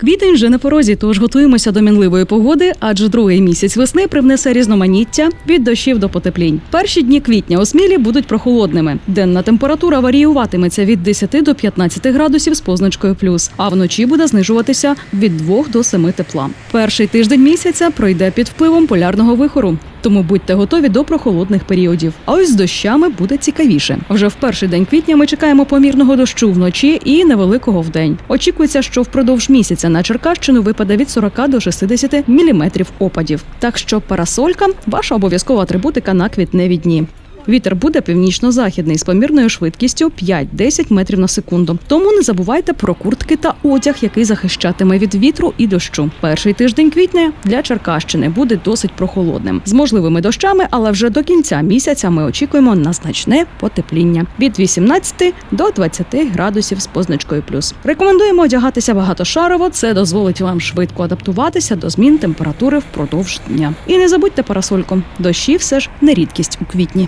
Квітень вже на порозі, тож готуємося до мінливої погоди, адже другий місяць весни привнесе різноманіття від дощів до потеплінь. Перші дні квітня у Смілі будуть прохолодними. Денна температура варіюватиметься від 10 до 15 градусів з позначкою плюс, а вночі буде знижуватися від 2 до 7 тепла. Перший тиждень місяця пройде під впливом полярного вихору. Тому будьте готові до прохолодних періодів. А ось з дощами буде цікавіше. Вже в перший день квітня ми чекаємо помірного дощу вночі і невеликого вдень. Очікується, що впродовж місяця на Черкащину випаде від 40 до 60 міліметрів опадів. Так що парасолька ваша обов'язкова атрибутика на квітневі дні. Вітер буде північно-західний з помірною швидкістю 5-10 метрів на секунду. Тому не забувайте про куртки та одяг, який захищатиме від вітру і дощу. Перший тиждень квітня для Черкащини буде досить прохолодним з можливими дощами, але вже до кінця місяця ми очікуємо на значне потепління від 18 до 20 градусів з позначкою плюс. Рекомендуємо одягатися багатошарово. Це дозволить вам швидко адаптуватися до змін температури впродовж дня. І не забудьте парасольку. Дощі все ж не рідкість у квітні.